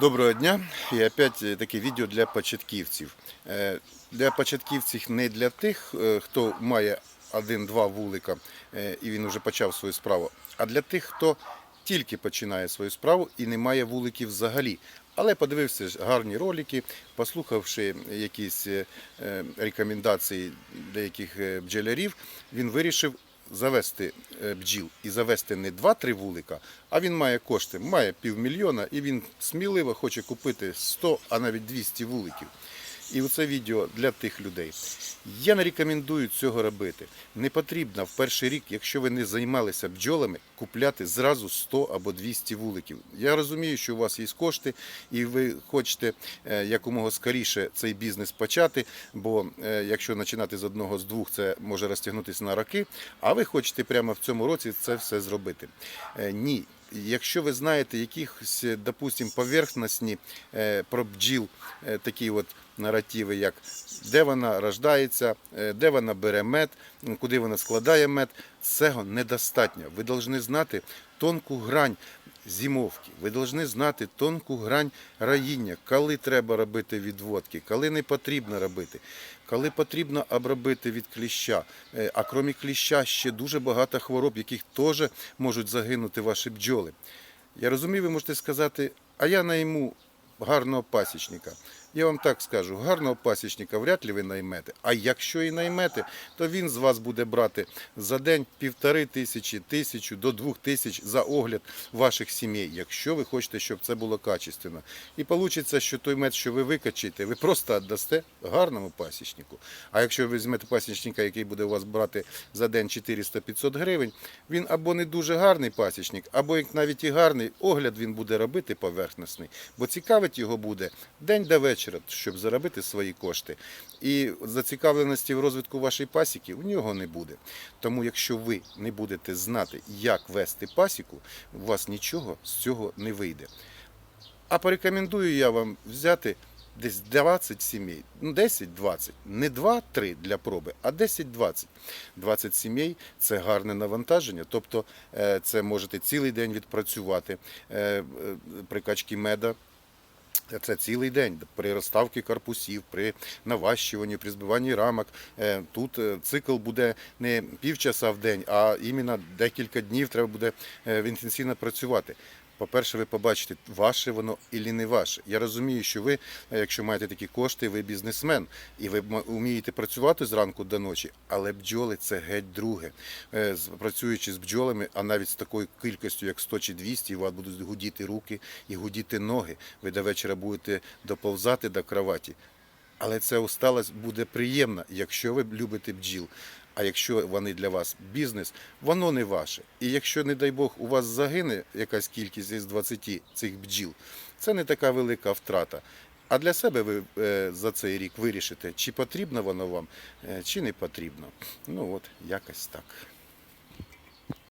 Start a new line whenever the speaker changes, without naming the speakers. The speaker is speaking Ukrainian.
Доброго дня. І опять е, таке відео для початківців. Е, Для початківців не для тих, е, хто має один-два вулика і він вже почав свою справу, а для тих, хто тільки починає свою справу і не має вуликів взагалі. Але подивився гарні ролики, послухавши якісь рекомендації деяких бджолярів, він вирішив завести е, бджіл і завести не 2-3 вулика, а він має кошти, має півмільйона і він сміливо хоче купити 100, а навіть 200 вуликів. І оце відео для тих людей. Я не рекомендую цього робити. Не потрібно в перший рік, якщо ви не займалися бджолами, купляти зразу 100 або 200 вуликів. Я розумію, що у вас є кошти, і ви хочете е, якомога скоріше цей бізнес почати, бо е, якщо починати з одного з двох, це може розтягнутися на роки, а ви хочете прямо в цьому році це все зробити. Е, Ні. Якщо ви знаєте якихось, допустим, поверхностні е, про бджіл е, такі от наративи, як де вона рождається, е, де вона бере мед, куди вона складає мед, цього недостатньо. Ви повинні знати тонку грань зимовки, ви повинні знати тонку грань раїння, коли треба робити відводки, коли не потрібно робити, коли потрібно обробити від кліща. Е, А крім кліща ще дуже багато хвороб, яких теж можуть загинути ваші бджоли. Я розумію, ви можете сказати, а я найму гарного пасічника. Я вам так скажу, гарного пасічника вряд ли ви наймете. А якщо і наймете, то він з вас буде брати за день півтори тисячі, тисячу до двох тисяч за огляд ваших сімей, якщо ви хочете, щоб це було качественно. І вийде, що той мед, що ви викачаєте, ви просто віддасте гарному пасічнику. А якщо ви візьмете пасічника, який буде у вас брати за день 400-500 гривень, він або не дуже гарний пасічник, або як навіть і гарний, огляд він буде робити поверхностний, бо цікавить його буде день до вечора, щоб заробити свої кошти. І зацікавленості в розвитку вашої пасіки в нього не буде. Тому, якщо ви не будете знати, як вести пасіку, у вас нічого з цього не вийде. А порекомендую я вам взяти десь 20 сімей, ну 10-20, не 2-3 для проби, а 10-20. 20 сімей це гарне навантаження, тобто е, це можете цілий день відпрацювати е, е, при качці меда. Це цілий день при розставці корпусів, при наващуванні, при збиванні рамок. Е, Тут е, цикл буде не півчаса в день, а іменно декілька днів треба буде е, інтенсивно працювати. По-перше, ви побачите, ваше воно і не ваше. Я розумію, що ви, е, якщо маєте такі кошти, ви бізнесмен і ви вмієте працювати зранку до ночі, але бджоли це геть друге. Е, Працюючи з бджолами, а навіть з такою кількістю, як 100 чи 200, у вас будуть гудіти руки і гудіти ноги. Ви до вечора будете доповзати до кроваті. Але ця усталость буде приємна, якщо ви любите бджіл. А якщо вони для вас бізнес, воно не ваше. І якщо, не дай Бог, у вас загине якась кількість із 20 цих бджіл, це не така велика втрата. А для себе ви е, за цей рік вирішите, чи потрібно воно вам, е, чи не потрібно. Ну от, якось так.